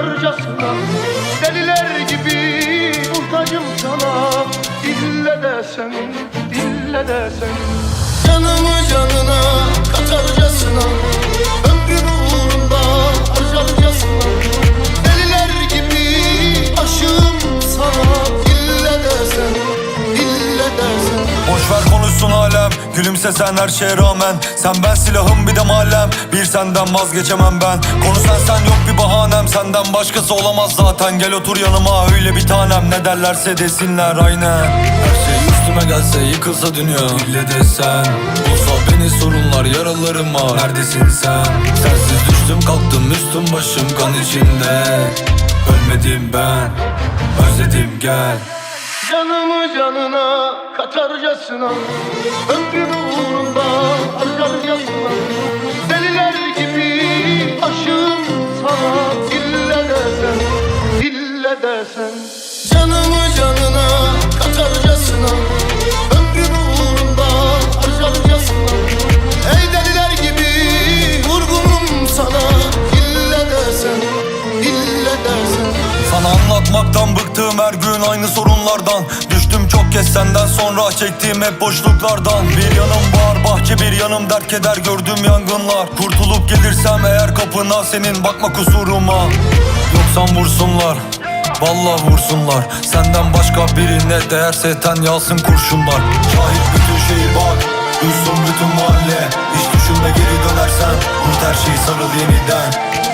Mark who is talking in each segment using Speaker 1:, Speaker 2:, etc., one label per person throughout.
Speaker 1: kaçarcasına Deliler gibi muhtacım sana. Dille desen, dille desen Canımı canına katarcasına Ömrümü uğrunda harcarcasına. Deliler gibi aşığım sana. Dille desen, dille desen
Speaker 2: Boş ver konuşsun alem Gülümse sen her şeye rağmen. Sen ben silahım bir de mahallem Bir senden vazgeçemem ben. Konu sen sen yok bahanem Senden başkası olamaz zaten. Gel otur yanıma öyle bir tanem. Ne derlerse desinler aynen. Her şey üstüme gelse yıkılsa dünya. İlle de sen Bulsa beni sorunlar yaralarım var. Neredesin sen? Sensiz düştüm kalktım üstüm başım kan içinde. Ölmedim ben Özledim gel.
Speaker 1: Canımı canına katarcasına. Ömrümü uğrunda harcarcasına Deliler
Speaker 2: Anlatmaktan bıktım her gün aynı sorunlardan. Düştüm çok kez senden sonra çektiğim hep boşluklardan. Bir yanım bağır bahçe bir yanım dert keder gördüğüm yangınlar. Kurtulup gelirsem eğer kapına senin bakma kusuruma. Yoksan vursunlar Vallahi vursunlar. Senden başka birine değerse ten yalsın kurşunlar. Şahit bütün şehir bak Duysun bütün mahalle. Hiç düşünme geri dönersen Unut her şeyi sarıl yeniden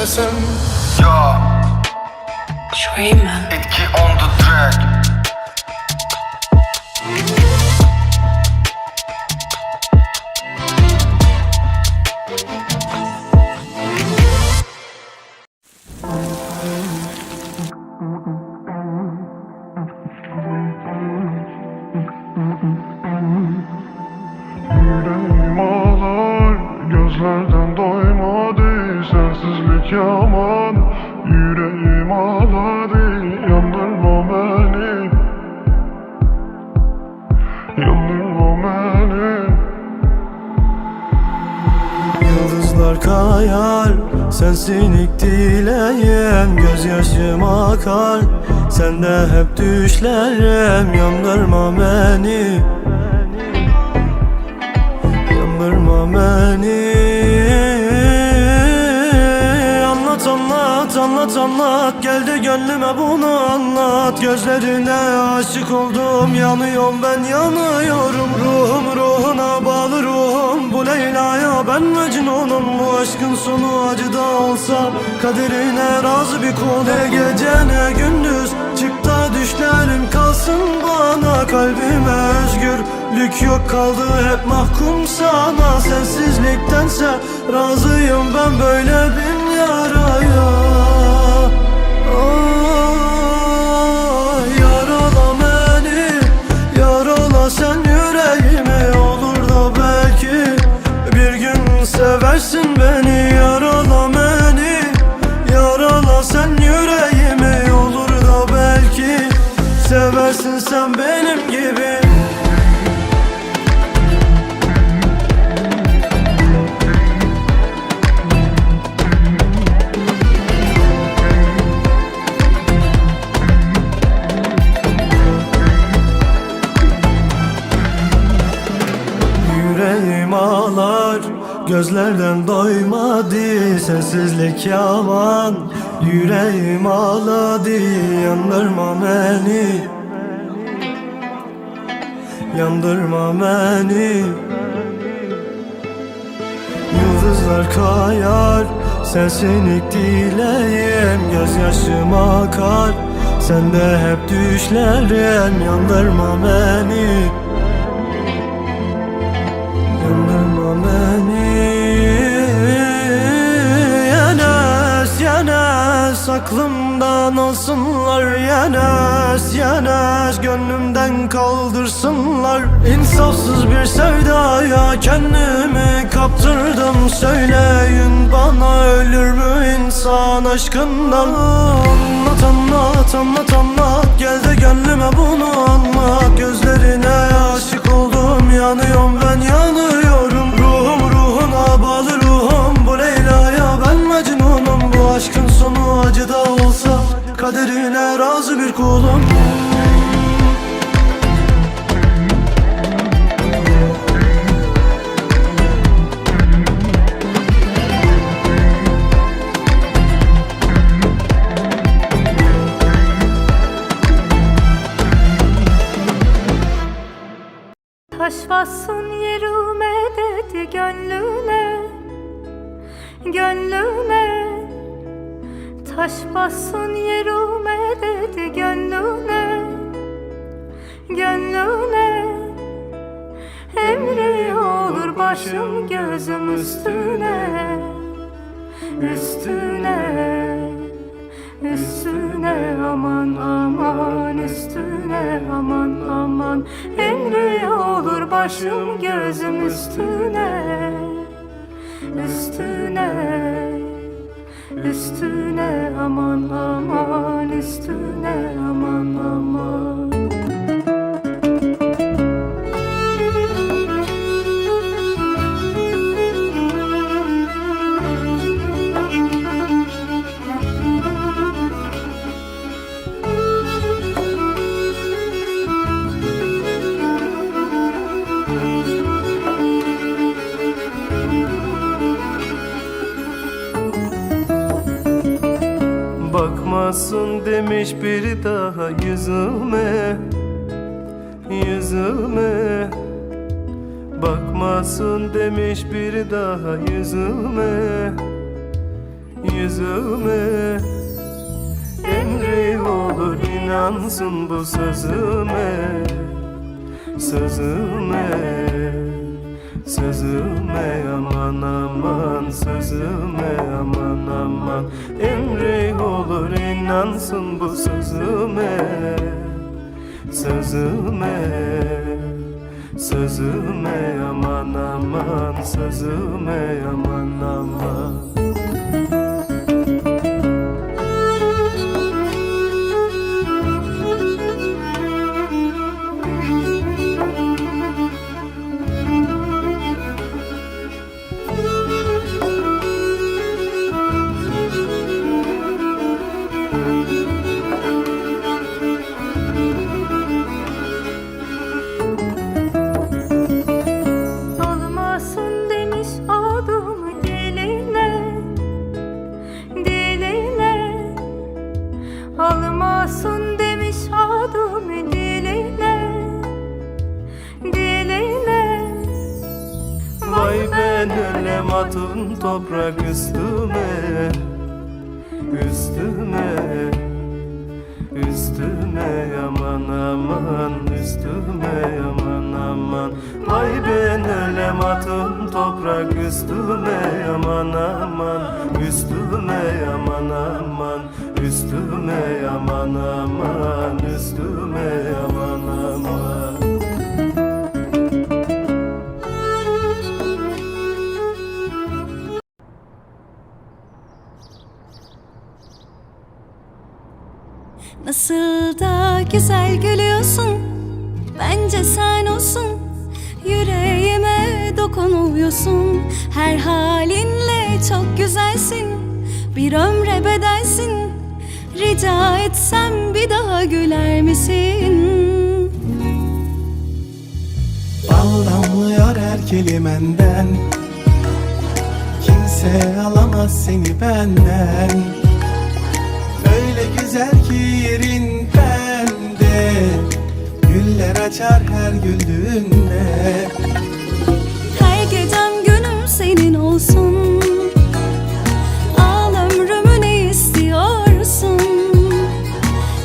Speaker 1: desen
Speaker 3: Yo,
Speaker 4: Dreamer.
Speaker 3: etki on the track
Speaker 5: Yıldızlar kayar Sensin ilk dileğim Gözyaşım akar. Sende hep düşlerim Yandırma beni. Yandırma beni. Anlat anlat anlat anlat. Geldi gönlüme bunu anlat. Gözlerine aşık oldum Yanıyorum ben yanıyorum. Ruhum ruhuna bağlı ruhum Bu Leyla'ya ben Mecnun'um Bu aşkın sonu acı da olsa Kaderine razı bir kul. Ne gece ne gündüz Çık düşlerim kalsın bana Kalbime özgürlük yok kaldı. Hep mahkum sana. Sensizliktense razıyım ben böyle bir yaraya seversin beni Yarala beni. Yarala sen yüreğimi Olur da belki. Seversin sen benim gibi Gözlerden doymadı Sensizlik yaman Yüreğim ağladı Yandırma beni. Yandırma beni. Yıldızlar kayar Sensin ilk dileğim Gözyaşım akar. Sende hep düşlerim Yandırma beni
Speaker 4: aklımdan alsınlar Yenes yenes gönlümden kaldırsınlar. İnsafsız bir sevdaya kendimi kaptırdım. Söyleyin bana ölür mü insan aşkından? Anlat anlat anlat anlat. Gel de gönlüme bunu anlat. Gözlerine aşık oldum yanıyorum ben yanıyorum Kaderine razı bir kulum.
Speaker 5: Taş bassın yerime dedi gönlüne Gönlüne Taş bassın yerime dedi gönlüne Gönlüne. Emri olur başım gözüm üstüne Üstüne Üstüne. Aman aman üstüne. Aman aman. Emri olur başım gözüm üstüne Üstüne Üstüne aman aman üstüne aman aman
Speaker 4: Bakmasın demiş biri daha yüzüme Yüzüme. Bakmasın demiş biri daha yüzüme Yüzüme. Emri olur inansın bu sözüme Sözüme Sözüme aman aman Sözüme aman aman. Emri olur inansın bu sözüme. Sözüme Sözüme aman aman. Sözüme aman aman ben ölem atın toprak üstüme Üstüme Üstüme aman aman Üstüme aman aman. Vay ben ölem atın toprak üstüme aman aman Üstüme aman aman Üstüme aman aman Üstüme aman
Speaker 1: Nasıl da güzel gülüyorsun. Bence sen olsun. Yüreğime dokunuyorsun. Her halinle çok güzelsin. Bir ömre bedelsin. Rica etsem bir daha güler misin?
Speaker 6: Bal damlıyor her kelimenden. Kimse alamaz seni benden güzel ki yerin bende Güller açar her güldüğünde.
Speaker 1: Her gecem günüm senin olsun. Al ömrümü ne istiyorsun?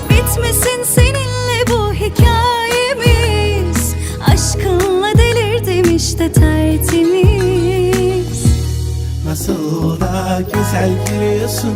Speaker 1: Bitmesin seninle bu hikayemiz. Aşkınla delirdim işte tertemiz.
Speaker 6: Nasıl da güzel gülüyorsun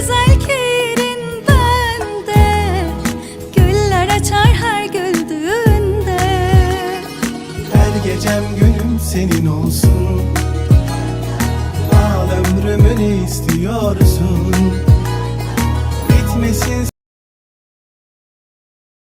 Speaker 6: cause I